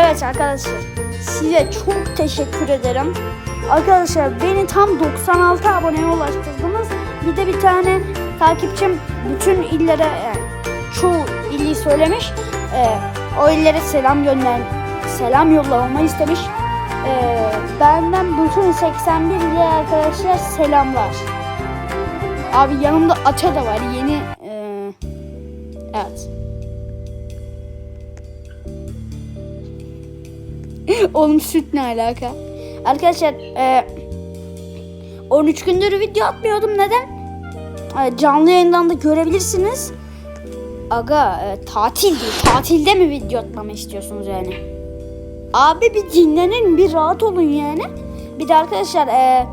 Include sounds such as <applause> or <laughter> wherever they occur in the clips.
Evet arkadaşlar size çok teşekkür ederim. Arkadaşlar beni tam 96 aboneye ulaştırdınız. Bir de bir tane takipçim bütün illere yani çoğu ili söylemiş. Ee, o illere selam gönder selam yollamamı istemiş. Ee, benden bütün 81 ile arkadaşlar selamlar. Abi yanımda Ata da var yeni. ee, evet. <laughs> Oğlum süt ne alaka? Arkadaşlar e, 13 gündür video atmıyordum. Neden? E, canlı yayından da görebilirsiniz. Aga e, tatil. Tatilde mi video atmamı istiyorsunuz yani? Abi bir dinlenin bir rahat olun yani. Bir de arkadaşlar e,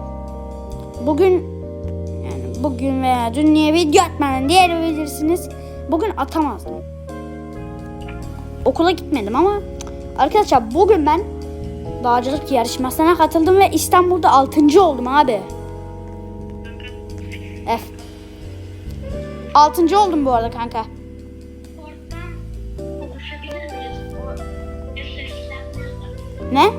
bugün yani bugün veya dün niye video atmadın diyebilirsiniz. Bugün atamazdım. Okula gitmedim ama arkadaşlar bugün ben dağcılık yarışmasına katıldım ve İstanbul'da 6. oldum abi. F. 6. oldum bu arada kanka. Ne?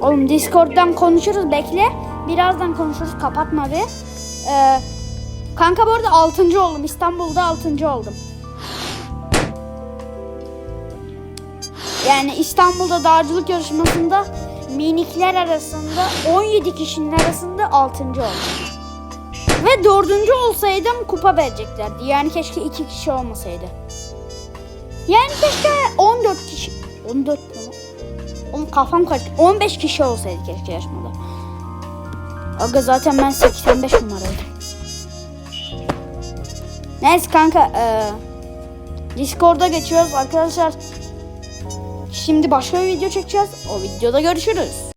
Oğlum Discord'dan konuşuruz bekle. Birazdan konuşuruz kapatma bir. Ee, kanka bu arada 6. oldum. İstanbul'da 6. oldum. Yani İstanbul'da dağcılık yarışmasında minikler arasında 17 kişinin arasında 6. oldum. Ve 4. olsaydım kupa vereceklerdi. Yani keşke 2 kişi olmasaydı. Yani keşke 14 kişi 14 mu? Oğlum kafam karıştı. 15 kişi olsaydı keşke yarışmada. Aga zaten ben 85 numaraydım. Neyse kanka eee Discord'a geçiyoruz arkadaşlar. Şimdi başka bir video çekeceğiz. O videoda görüşürüz.